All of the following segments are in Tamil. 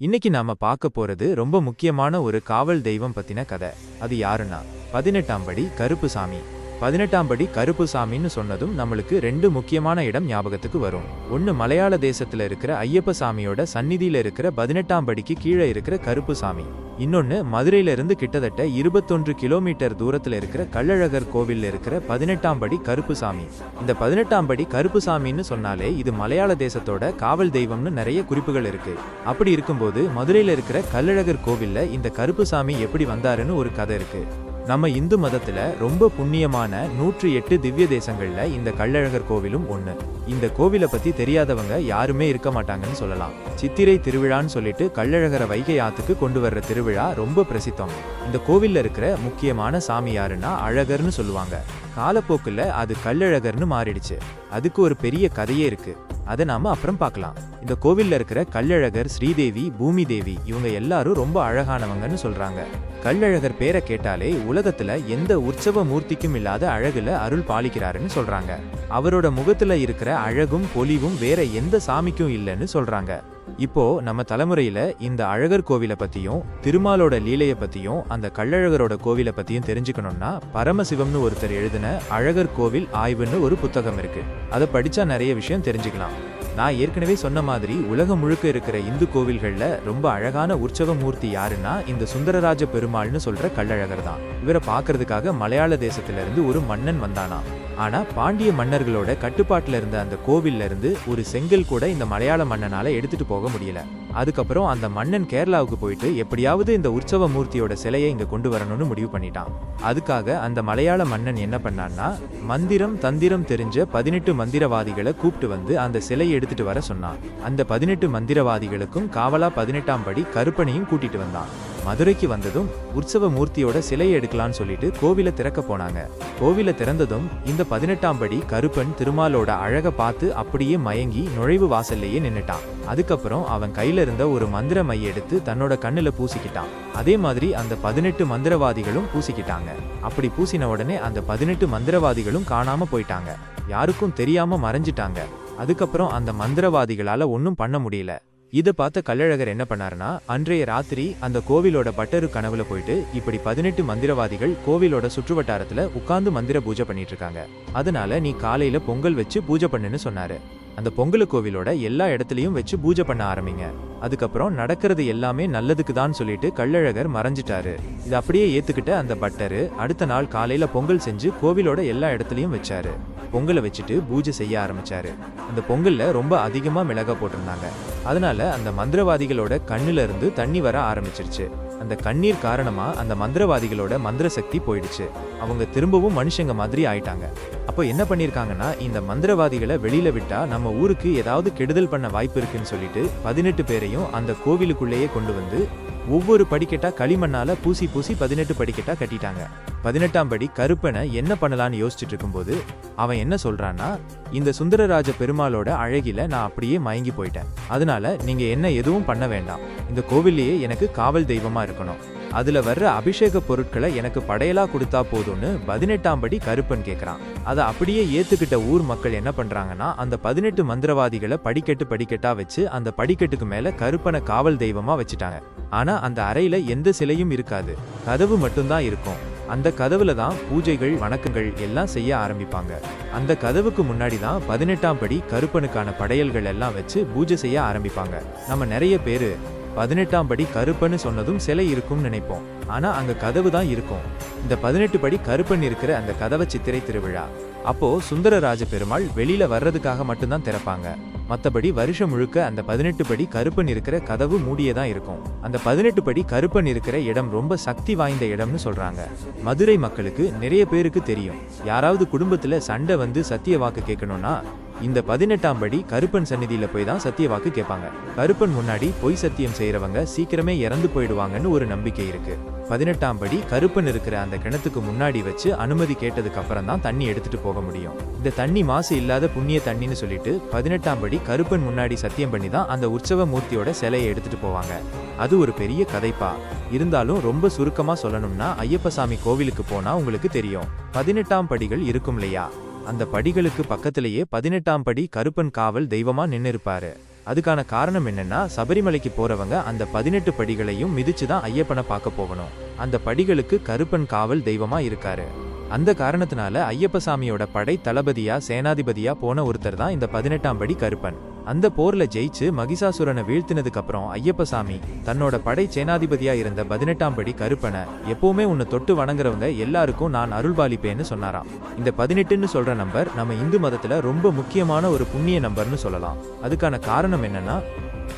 இன்னைக்கு நாம பார்க்க போறது ரொம்ப முக்கியமான ஒரு காவல் தெய்வம் பத்தின கதை. அது யாருன்னா? பதினெட்டாம் படி கருப்புசாமி. பதினெட்டாம் படி கருப்புசாமின்னு சொன்னதும் நம்மளுக்கு ரெண்டு முக்கியமான இடம் ஞாபகத்துக்கு வரும். ஒன்னு மலையாள தேசத்துல இருக்கிற ஐயப்ப சாமியோட சந்நிதியில இருக்கிற பதினெட்டாம் படிக்கு கீழே இருக்கிற கருப்புசாமி இன்னொன்னு மதுரையில இருந்து கிட்டத்தட்ட இருபத்தொன்று கிலோமீட்டர் தூரத்துல இருக்கிற கள்ளழகர் கோவில்ல இருக்கிற பதினெட்டாம் படி கருப்புசாமி இந்த பதினெட்டாம் படி கருப்புசாமின்னு சொன்னாலே இது மலையாள தேசத்தோட காவல் தெய்வம்னு நிறைய குறிப்புகள் இருக்கு. அப்படி இருக்கும்போது மதுரையில இருக்கிற கள்ளழகர் கோவில்ல இந்த கருப்புசாமி எப்படி வந்தாருன்னு ஒரு கதை இருக்கு. நம்ம இந்து மதத்துல ரொம்ப புண்ணியமான நூற்றி எட்டு திவ்ய தேசங்கள்ல இந்த கள்ளழகர் கோவிலும் ஒன்று இந்த கோவிலை பத்தி தெரியாதவங்க யாருமே இருக்க மாட்டாங்கன்னு சொல்லலாம். சித்திரை திருவிழான்னு சொல்லிட்டு கள்ளழகரை வைகை ஆத்துக்கு கொண்டு வர்ற திருவிழா ரொம்ப பிரசித்தம். இந்த கோவில்ல இருக்கிற முக்கியமான சாமி யாருன்னா அழகர்னு சொல்லுவாங்க. காலப்போக்குல அது கள்ளழகர்னு மாறிடுச்சு. அதுக்கு ஒரு பெரிய கதையே இருக்கு. அதை நாம அப்புறம் பார்க்கலாம். இந்த கோவில்ல இருக்கிற கள்ளழகர் ஸ்ரீதேவி பூமி தேவி இவங்க எல்லாரும் ரொம்ப அழகானவங்கன்னு சொல்றாங்க. கள்ளழகர் பேரை கேட்டாலே உலகத்துல எந்த உற்சவ மூர்த்திக்கும் இல்லாத அழகுல அருள் பாலிக்கிறாருன்னு சொல்றாங்க. அவரோட முகத்துல இருக்கிற அழகும் பொலிவும் வேற எந்த சாமிக்கும் இல்லைன்னு சொல்றாங்க. இப்போ நம்ம தலைமுறையில இந்த அழகர் கோவிலை பத்தியும் திருமாலோட லீலைய பத்தியும் அந்த கள்ளழகரோட கோவிலை பத்தியும் தெரிஞ்சுக்கணும்னா பரமசிவம்னு ஒருத்தர் எழுதின அழகர் கோவில் ஆய்வுன்னு ஒரு புத்தகம் இருக்கு. அதை படிச்சா நிறைய விஷயம் தெரிஞ்சுக்கலாம். நான் ஏற்கனவே சொன்ன மாதிரி உலகம் முழுக்க இருக்கிற இந்து கோவில்கள்ல ரொம்ப அழகான உற்சவ மூர்த்தி யாருன்னா இந்த சுந்தரராஜ பெருமாள்னு சொல்ற கள்ளழகர் தான். இவரை பார்க்கறதுக்காக மலையாள தேசத்துல இருந்து ஒரு மன்னன் வந்தானா ஆனா பாண்டிய மன்னர்களோட கட்டுப்பாட்டுல இருந்த அந்த கோவில்ல இருந்து ஒரு செங்கல் கூட இந்த மலையாள மன்னனால எடுத்துட்டு போக முடியல. அதுக்கப்புறம் அந்த மன்னன் கேரளாவுக்கு போயிட்டு எப்படியாவது இந்த உற்சவ மூர்த்தியோட சிலையை இங்க கொண்டு வரணும்னு முடிவு பண்ணிட்டான். அதுக்காக அந்த மலையாள மன்னன் என்ன பண்ணான்னா மந்திரம் தந்திரம் தெரிஞ்ச பதினெட்டு மந்திரவாதிகளை கூப்பிட்டு வந்து அந்த சிலையை எடுத்துட்டு வர சொன்னான். அந்த பதினெட்டு மந்திரவாதிகளுக்கும் காவலா பதினெட்டாம் படி கருப்பனையும் கூட்டிட்டு வந்தான். மதுரைக்கு வந்ததும் உற்சவ மூர்த்தியோட சிலையை எடுக்கலாம்னு சொல்லிட்டு கோவிலை திறக்க போனாங்க. கோவிலை திறந்ததும் இந்த பதினெட்டாம் படி கருப்பன் திருமாலோட அழக பார்த்து அப்படியே மயங்கி நுழைவு வாசல்லையே நின்னுட்டான். அதுக்கப்புறம் அவன் கையில இருந்த ஒரு மந்திர மை எடுத்து தன்னோட கண்ணுல பூசிக்கிட்டான். அதே மாதிரி அந்த பதினெட்டு மந்திரவாதிகளும் பூசிக்கிட்டாங்க. அப்படி பூசின உடனே அந்த பதினெட்டு மந்திரவாதிகளும் காணாம போயிட்டாங்க. யாருக்கும் தெரியாம மறைஞ்சிட்டாங்க. அதுக்கப்புறம் அந்த மந்திரவாதிகளால ஒன்னும் பண்ண முடியல. இதை பார்த்த கள்ளழகர் என்ன பண்ணாருன்னா அன்றைய ராத்திரி அந்த கோவிலோட பட்டரு கனவுல போயிட்டு இப்படி பதினெட்டு மந்திரவாதிகள் கோவிலோட சுற்றுவட்டாரத்துல உட்கார்ந்து மந்திர பூஜை பண்ணிட்டு இருக்காங்க. அதனால நீ காலையில பொங்கல் வச்சு பூஜை பண்ணுன்னு சொன்னாரு. அந்த பொங்கல் கோவிலோட எல்லா இடத்துலயும் வச்சு பூஜை பண்ண ஆரம்பிங்க. அதுக்கப்புறம் நடக்கிறது எல்லாமே நல்லதுக்கு தான் சொல்லிட்டு கள்ளழகர் மறைஞ்சிட்டாரு. இது அப்படியே ஏத்துக்கிட்ட அந்த பட்டரு அடுத்த நாள் காலையில பொங்கல் செஞ்சு கோவிலோட எல்லா இடத்துலயும் வச்சாரு. பொங்கலை வச்சுட்டு பூஜை செய்ய ஆரம்பிச்சாரு. அந்த பொங்கல்ல ரொம்ப அதிகமா மிளகா போட்டிருந்தாங்க. அதனால அந்த மந்திரவாதிகளோட கண்ணுல இருந்து தண்ணி வர ஆரம்பிச்சிருச்சு. அந்த கண்ணீர் காரணமா அந்த மந்திரவாதிகளோட மந்திர சக்தி போயிடுச்சு. அவங்க திரும்பவும் மனுஷங்க மாதிரி ஆயிட்டாங்க. அப்போ என்ன பண்ணிருக்காங்கன்னா இந்த மந்திரவாதிகளை வெளியில விட்டா நம்ம ஊருக்கு ஏதாவது கெடுதல் பண்ண வாய்ப்பு இருக்குன்னு சொல்லிட்டு பதினெட்டு பேரையும் அந்த கோவிலுக்குள்ளேயே கொண்டு வந்து ஒவ்வொரு படிக்கட்டா களிமண்ணால பூசி பூசி பதினெட்டு படிக்கட்டா கட்டிட்டாங்க. பதினெட்டாம் படி கருப்பனை என்ன பண்ணலான்னு யோசிச்சுட்டு இருக்கும்போது அவன் என்ன சொல்றான்னா இந்த சுந்தரராஜ பெருமாளோட அழகில நான் அப்படியே மயங்கி போயிட்டேன். அதனால நீங்க என்ன எதுவும் பண்ண வேண்டாம். இந்த கோவில்லையே எனக்கு காவல் தெய்வமா இருக்கணும். அதுல வர்ற அபிஷேக பொருட்களை எனக்கு படையலா கொடுத்தா போதும்னு பதினெட்டாம் படி கருப்பன் கேக்குறான். அதை அப்படியே ஏத்துக்கிட்ட ஊர் மக்கள் என்ன பண்றாங்கன்னா அந்த பதினெட்டு மந்திரவாதிகளை படிக்கட்டு படிக்கட்டா வச்சு அந்த படிக்கட்டுக்கு மேல கருப்பனை காவல் தெய்வமா வச்சுட்டாங்க. ஆனா அந்த அறையில எந்த சிலையும் இருக்காது. கதவு மட்டும்தான் இருக்கும். அந்த கதவுல தான் பூஜைகள் வணக்கங்கள் எல்லாம் செய்ய ஆரம்பிப்பாங்க. அந்த கதவுக்கு முன்னாடி தான் பதினெட்டாம் படி கருப்பனுக்கான படையல்கள் எல்லாம் வச்சு பூஜை செய்ய ஆரம்பிப்பாங்க. நம்ம நிறைய பேரு பதினெட்டாம் படி கருப்பன்னு சொன்னதும் சிலை இருக்கும்னு நினைப்போம். ஆனா அங்க கதவு தான் இருக்கும். இந்த பதினெட்டு படி கருப்பன் இருக்கிற அந்த கதவை சித்திரை திருவிழா. அப்போ சுந்தரராஜ பெருமாள் வெளியில வர்றதுக்காக மட்டும்தான் திறப்பாங்க. மத்தபடி வருஷம் முழுக்க அந்த பதினெட்டு படி கருப்பன் இருக்கிற கதவு மூடியதான் இருக்கும். அந்த பதினெட்டு படி கருப்பன் இருக்கிற இடம் ரொம்ப சக்தி வாய்ந்த இடம்னு சொல்றாங்க. மதுரை மக்களுக்கு நிறைய பேருக்கு தெரியும். யாராவது குடும்பத்துல சண்டை வந்து சத்திய வாக்கு கேட்கணும்னா இந்த பதினெட்டாம் படி கருப்பன் சந்நிதியில போய் தான் சத்திய வாக்கு கேட்பாங்க. கருப்பன் முன்னாடி பொய் சத்தியம் செய்யறவங்க சீக்கிரமே இறந்து போயிடுவாங்கன்னு ஒரு நம்பிக்கை இருக்கு. பதினெட்டாம் படி கருப்பன் இருக்கிற அந்த கிணத்துக்கு முன்னாடி வச்சு அனுமதி கேட்டதுக்கு அப்புறம் தான் தண்ணி எடுத்துட்டு போக முடியும். இந்த தண்ணி மாசு இல்லாத புண்ணிய தண்ணின்னு சொல்லிட்டு பதினெட்டாம் படி கருப்பன் முன்னாடி சத்தியம் பண்ணி தான் அந்த உற்சவ மூர்த்தியோட சிலையை எடுத்துட்டு போவாங்க. அது ஒரு பெரிய கதைப்பா. இருந்தாலும் ரொம்ப சுருக்கமா சொல்லணும்னா ஐயப்பசாமி கோவிலுக்கு போனா உங்களுக்கு தெரியும். பதினெட்டாம் படிகள் இருக்கும் இல்லையா? அந்த படிகளுக்கு பக்கத்திலேயே பதினெட்டாம் படி கருப்பன் காவல் தெய்வமா நின்னிருப்பாரு. அதுக்கான காரணம் என்னன்னா சபரிமலைக்கு போறவங்க அந்த பதினெட்டு படிகளையும் மிதிச்சுதான் ஐயப்பனை பார்க்க போகணும். அந்த படிகளுக்கு கருப்பன் காவல் தெய்வமா இருக்காரு. அந்த காரணத்தினால ஐயப்ப சாமியோட படை தளபதியா சேனாதிபதியா போன ஒருத்தர் தான் இந்த பதினெட்டாம் படி கருப்பன். அந்த போர்ல ஜெயிச்சு மகிஷாசுரனை வீழ்த்தினதுக்கு அப்புறம் ஐயப்பசாமி தன்னோட படை சேனாதிபதியா இருந்த பதினெட்டாம் படி கருப்பனை எப்பவுமே உன்னை தொட்டு வணங்குறவங்க எல்லாருக்கும் நான் அருள்பாலிப்பேன்னு சொன்னாராம். இந்த பதினெட்டுன்னு சொல்ற நம்பர் நம்ம இந்து மதத்துல ரொம்ப முக்கியமான ஒரு புண்ணிய நம்பர்னு சொல்லலாம். அதுக்கான காரணம் என்னன்னா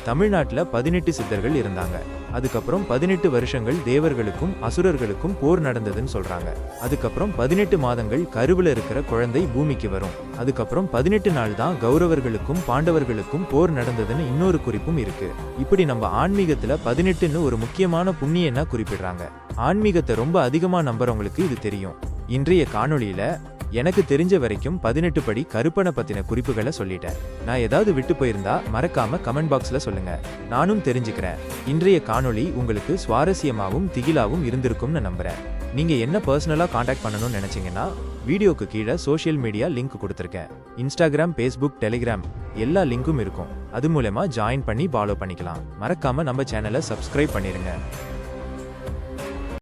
தமிழ்நாட்டில் பதினெட்டு சித்தர்கள் இருந்தாங்க. அதுக்கப்புறம் பதினெட்டு வருஷங்கள் தேவர்களுக்கும் அசுரர்களுக்கும் போர் நடந்ததுன்னு சொல்றாங்க. அதுக்கப்புறம் பதினெட்டு மாதங்கள் கருவில் இருக்கிற குழந்தை பூமிக்கு வரும். அதுக்கப்புறம் பதினெட்டு நாள் தான் கௌரவர்களுக்கும் பாண்டவர்களுக்கும் போர் நடந்ததுன்னு இன்னொரு குறிப்பும் இருக்கு. இப்படி நம்ம ஆன்மீகத்துல பதினெட்டுன்னு ஒரு முக்கியமான புண்ணியன்னா குறிப்பிடுறாங்க? ஆன்மீகத்தை ரொம்ப அதிகமா நம்புறவங்களுக்கு இது தெரியும். இன்றைய காணொளியில எனக்கு தெரிஞ்ச வரைக்கும் பதினெட்டு படி கருப்பனை பத்தின குறிப்புகளை சொல்லிட்டேன். நான் ஏதாவது விட்டு போயிருந்தா மறக்காம கமெண்ட் பாக்ஸ்ல சொல்லுங்க. நானும் தெரிஞ்சுக்கிறேன். இன்றைய காணொளி உங்களுக்கு சுவாரஸ்யமாகவும் திகிலாவும் இருந்திருக்கும்னு நம்புறேன். நீங்க என்ன பர்சனலா காண்டாக்ட் பண்ணணும்னு நினைச்சீங்கன்னா வீடியோக்கு கீழே சோஷியல் மீடியா லிங்க் கொடுத்துருக்கேன். இன்ஸ்டாகிராம் ஃபேஸ்புக் டெலிகிராம் எல்லா லிங்க்கும் இருக்கும். அது மூலமா ஜாயின் பண்ணி ஃபாலோ பண்ணிக்கலாம். மறக்காம நம்ம சேனலை சப்ஸ்கிரைப் பண்ணிருங்க.